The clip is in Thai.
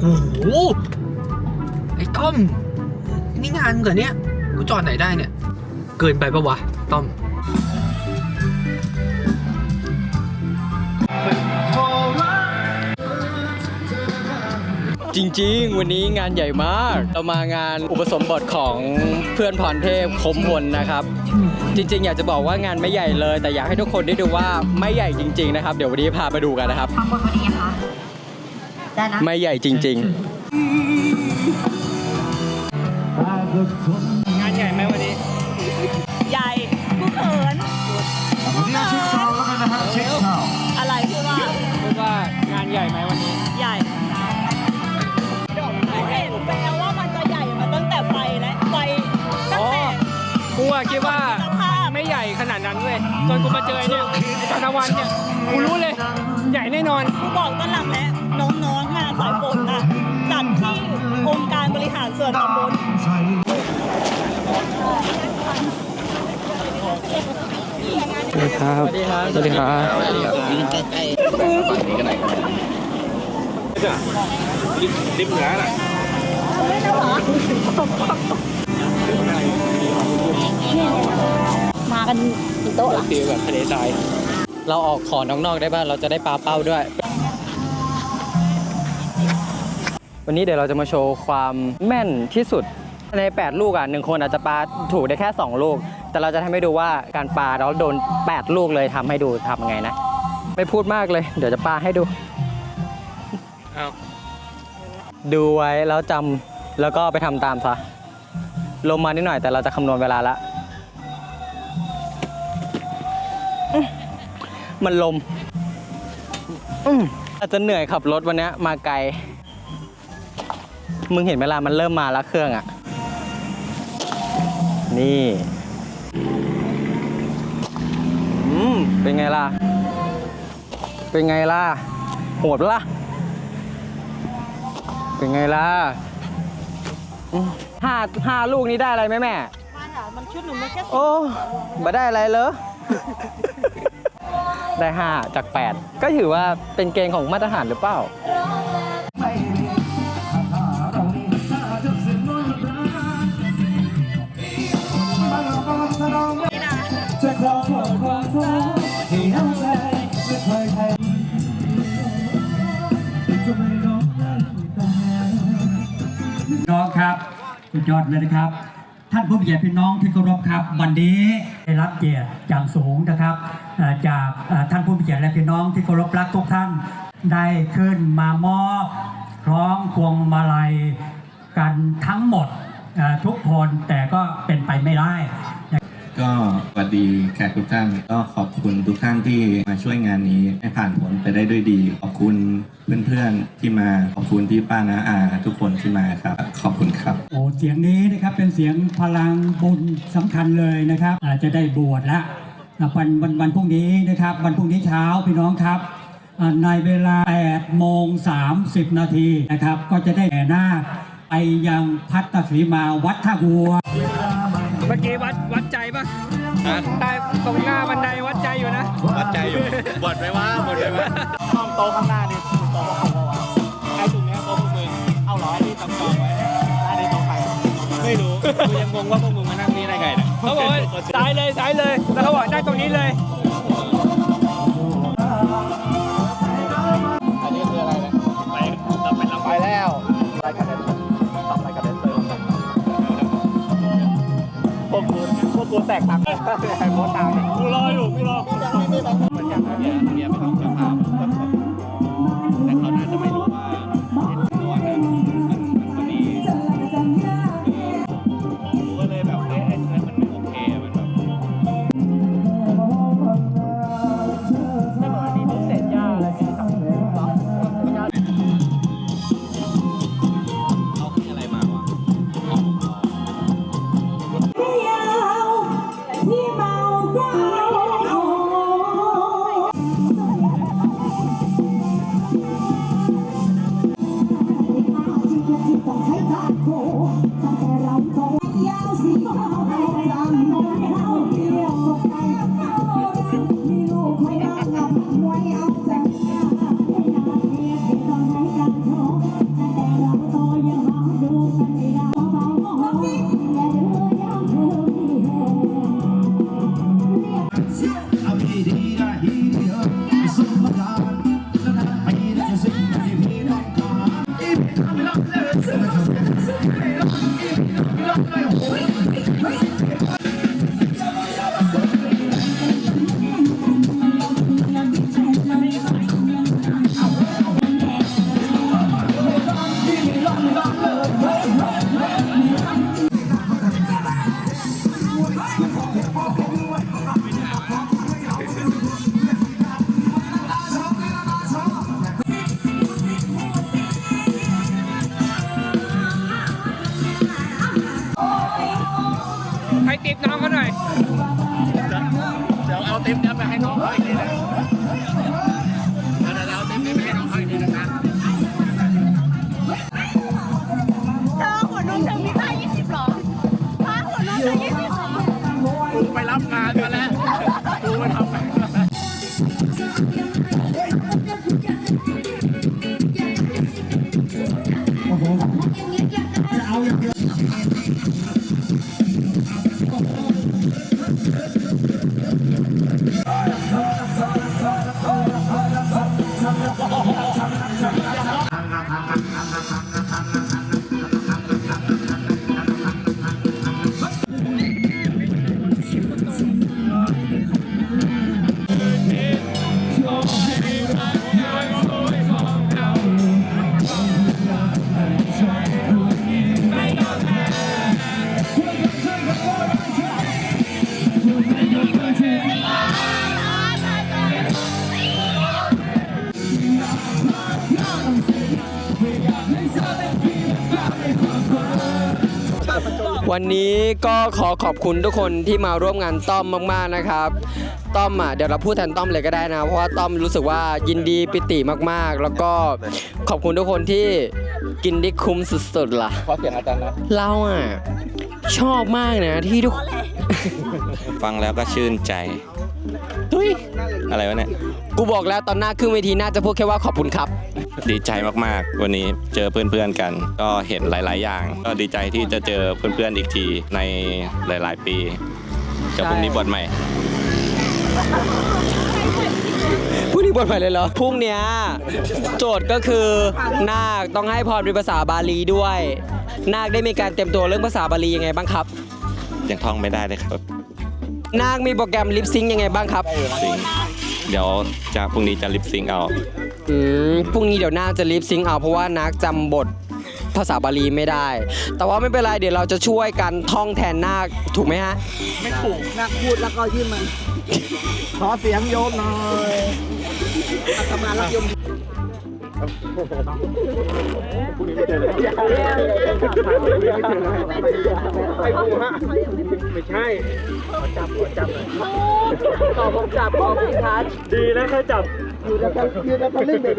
โอ้โห ไอ้ต้อม นี่งานเหรอเนี่ย กูจอดไหนได้เนี่ย เกินไปปะวะ ต้อมจริงๆ วันนี้งานใหญ่มาก เรามางานอุปสมบทของเพื่อนพรเทพคมพลนะครับ จริง ๆ อยากจะบอกว่างานไม่ใหญ่เลย แต่อยากให้ทุกคนได้ดูว่าไม่ใหญ่จริง ๆ นะครับ เดี๋ยววันนี้พาไปดูกันนะครับข้างบนวันนี้นะคะ ได้นะ ไม่ใหญ่จริง งานใหญ่ไหมวันนี้ใหญ่กูเขินวันนี้เช็คซาวด์แล้วกันนะฮะเช็คซาวด์อะไรคือว่าพูดว่างานใหญ่ไหมวันนี้ ใหญ่เห็นแววว่ามันจะใหญ่มาตั้งแต่ไฟและไฟตั้งแต่กูอะคิดว่าสภาพไม่ใหญ่ขนาดนั้นเว้ยจนกูมาเจอเนี่ยไอ้ธนวันเนี่ยกูรู้เลย ใหญ่แน่นอนกูบอกต้นหลังแล้วน้องๆงาน สายฝนอะจัดที่องค์การบริหารส่วนตำบลใส่สวัสดีครับๆสวัสดีครับ สวัสดีครับมากันกี่โต๊ะล่ะฟิลแบบทะเลทรายเราออกขอนอกๆได้บ้างเราจะได้ปลาเป้าด้วย วันนี้เดี๋ยวเราจะมาโชว์ความแม่นที่สุด ใน 8 ลูกอะหนึ่งคนอาจจะปาถูกได้แค่ 2 ลูก แต่เราจะทำให้ดูว่าการปาแล้วโดน 8 ลูกเลยทำให้ดูทำยังไงนะ ไม่พูดมากเลย เดี๋ยวจะปาให้ดู เอาดูไว้แล้วจำแล้วก็ไปทำตามซะลมมานิดหน่อยแต่เราจะคำนวณเวลาละอื้อมันลมอื้ออาจจะเหนื่อยขับรถวันเนี้ยมาไกล มึงเห็นเวลามันเริ่มมาแล้วเครื่องอะ นี่อืมเป็นไงล่ะ เป็นไงล่ะ โหดปะล่ะ เป็นไงล่ะอืมห้าห้าลูกนี้ได้อะไรไหมแม่ มันอะมันชุดหนูมันแค่โอ้มาได้อะไรเลย ได้ห้าจากแปดก็ถือว่าเป็นเกณฑ์ของมาตรฐานหรือเปล่าจะ สุดยอดเลยนะครับ ท่านผู้มีเกียรติพี่น้องที่เคารพครับ วันนี้ได้รับเกียรติอย่างสูงนะครับจากท่านผู้มีเกียรติและพี่น้องที่เคารพรักทุกท่านได้ขึ้นมามอบคล้องพวงมาลัยกันทั้งหมดทุกคนแต่ก็เป็นไปไม่ได้ ก็สวัสดีแขกทุกท่านก็ขอบคุณทุกท่านที่มาช่วยงานนี้ให้ผ่านผลไปได้ด้วยดี ขอบคุณเพื่อนๆที่มาขอบคุณพี่ป้านาอา ทุกคนที่มาครับ ขอบคุณครับ โอ้เสียงนี้นะครับเป็นเสียงพลังบุญสำคัญเลยนะครับ อาจจะได้บวชแล้วอะวันวันวันพรุ่งนี้นะครับ วันพรุ่งนี้เช้าพี่น้องครับอะในเวลา8โมง30 นาทีนะครับ ก็จะได้แห่นาคไปยังพัตตสีมาวัดท่าวัว เมื่อกี้วัดวัดใจ ปะใต้ตรงหน้าบันไดวัดใจอยู่นะวัดใจอยู่บวชไหมวะบวชไหมวะห้องโต๊ะข้างหน้านี่คือโต๊ะของเขาอะไอ้ตรงเนี้ยโต๊ะพวกมึงเอาเหรอที่จำจองไว้เนี่ยร้านในโต๊ะใครไม่รู้กูยังงงว่าพวกมึงมานั่งนี่ได้ไงเนี่ยเขาบอกว่าซ้ายเลยซ้ายเลยแล้วเขาบอกนั่งตรงนี้เลย แตกต่างกันไอ้โมตาย 才踏过 May tape na วันนี้ก็ขอขอบคุณทุกคนที่มาร่วมงานต้อมมากๆนะครับ ต้อมอะเดี๋ยวเราพูดแทนต้อมเลยก็ได้นะ เพราะว่าต้อมรู้สึกว่ายินดีปิติมากๆ แล้วก็ขอบคุณทุกคนที่กินได้คุ้มสุดๆล่ะ ขอเสียงอาจารย์นะ เราอะชอบมากนะที่ทุก ฟังแล้วก็ชื่นใจ ตุ้ยอะไรวะเนี่ย กูบอกแล้วตอนหน้าขึ้นเวทีน่าจะพูดแค่ว่าขอบคุณครับ ดีใจมากๆ วันนี้เจอเพื่อนๆกัน ก็เห็นหลาย ๆ อย่าง ก็ดีใจที่จะเจอเพื่อนๆอีกทีในหลาย ๆ ปีเจะพรุ่งนี้บวชใหม่ พรุ่งนี้บทใหม่เลยเหรอ พรุ่งเนี้ยโจทย์ก็คือนาคต้องให้พรเป็นภาษาบาลีด้วย นาคได้มีการเตรียมตัวเรื่องภาษาบาลียังไงบ้างครับ ยังท่องไม่ได้เลยครับ นาคมีโปรแกรมลิปซิงค์ยังไงบ้างครับ ซิงค์เดี๋ยวจะพรุ่งนี้จะลิปซิงค์เอา อืมพรุ่งนี้เดี๋ยวนาคจะลิปซิงค์เอาเพราะว่านาคจำบทภาษาบาลีไม่ได้ แต่ว่าไม่เป็นไรเดี๋ยวเราจะช่วยกันท่องแทนนาคถูกไหมฮะ ไม่ถูกนักพูดแล้วก็ยื่นมัน ขอเสียงโยมหน่อยอาตมารับโยม ไม่ใช่ขอจับขอจับหน่อยต่อผมจับขอพี่ทันดีแล้วแค่จับอยู่ในกันอยู่ในกันเล่นเด็